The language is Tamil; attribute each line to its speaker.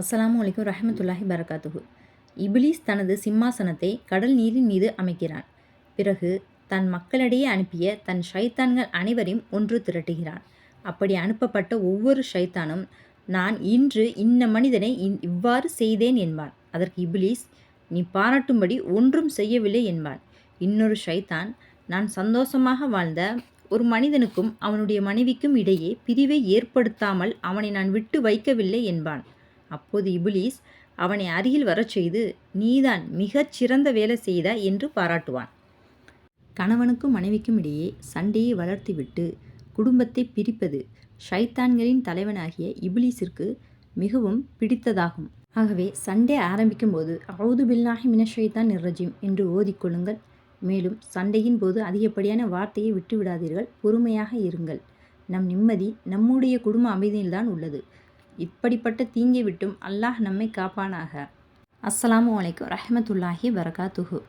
Speaker 1: அஸ்லாம் அலைக்கும் ரஹமத்துல்லாஹி பரகாத்துஹு. இபிலிஸ் தனது சிம்மாசனத்தை கடல் நீரின் மீது அமைக்கிறான். பிறகு தன் மக்களிடையே அனுப்பிய தன் ஷைத்தான்கள் அனைவரையும் ஒன்று திரட்டுகிறான். அப்படி அனுப்பப்பட்ட ஒவ்வொரு ஷைத்தானும் நான் இன்று இன்ன மனிதனை இன் இவ்வாறு செய்தேன் என்பான். அதற்கு இபிலிஸ் நீ பாராட்டும்படி ஒன்றும் செய்யவில்லை என்பான். இன்னொரு ஷைத்தான் நான் சந்தோஷமாக வாழ்ந்த ஒரு மனிதனுக்கும் அவனுடைய மனைவிக்கும் இடையே பிரிவை ஏற்படுத்தாமல் அவனை நான் விட்டு வைக்கவில்லை என்பான். அப்போது இபுலிஸ் அவனை அருகில் வரச் செய்து நீதான் மிகச் சிறந்த வேலை செய்தாய் என்று பாராட்டுவான். கணவனுக்கும் மனைவிக்கும் இடையே சண்டையை வளர்த்துவிட்டு குடும்பத்தை பிரிப்பது ஷைத்தான்களின் தலைவனாகிய இபிலிஸிற்கு மிகவும் பிடித்ததாகும். ஆகவே சண்டே ஆரம்பிக்கும் போது அவுது பில்லாஹி மினஷைத்தான் நிர்ரஜிம் என்று ஓதிக்கொள்ளுங்கள் மேலும் சண்டையின் போது அதிகப்படியான வார்த்தையை விட்டுவிடாதீர்கள். பொறுமையாக இருங்கள். நம் நிம்மதி நம்முடைய குடும்ப அமைதியில்தான் உள்ளது. இப்படிப்பட்ட தீங்கை விட்டும் அல்லாஹ் நம்மை காப்பானாக. அஸ்லாம் அலைக்கும் ரஹமத்துல்லாஹி வரகாத்துஹு